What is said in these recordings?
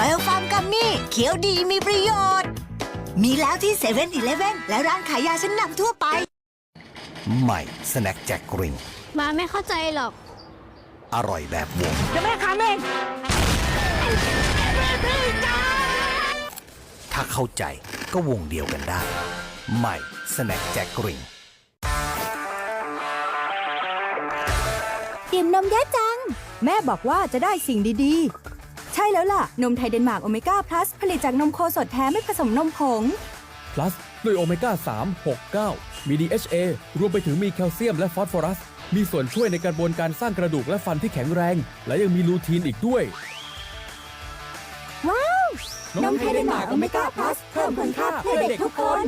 มี่เขียวดีมีประโยชน์ มีแล้วที่เซเว่นอีเลฟเว่นและร้านขายยาชั้นนำทั่วไป ใหม่สแน็คแจ็คกริงมาไม่เข้าใจหรอก อร่อยแบบวงเดี๋ยวแม่ค้าเองถ้าเข้าใจก็วงเดียวกันได้ ใหม่สแน็คแจ็คกริงดื่มนมเยอะจัง แม่บอกว่าจะได้สิ่งดีๆใช่แล้วล่ะ นมไทยเดนมาร์กโอเมก้าพลัสผลิตจากนมโคสดแท้ไม่ผสมนมผง plus ด้วยโอเมก้า 3 6 9 มี DHA รวมไปถึงมีแคลเซียมและฟอสฟอรัส มีส่วนช่วยในกระบวนการสร้างกระดูกและฟันที่แข็งแรง และยังมีลูทีนอีกด้วย ว้าว นมไทยเดนมาร์กโอเมก้าพลัสเพิ่มคุณค่าเพื่อเด็กทุกคน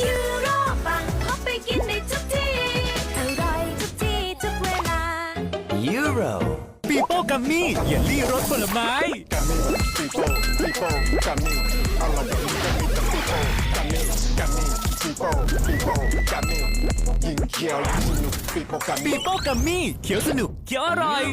ยู่ยูโรปังพกไปกินได้ทุกที่ อร่อยทุกที่ทุกเวลา Euro ปีโป้กัมมี่เยลลี่รสผลไม้ปีโป้กัมมี่เขียวสนุกเขียวอร่อย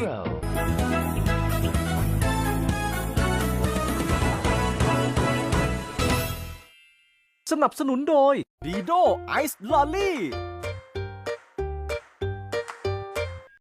สนับสนุนโดย ดีโดไอซ์ลอลี่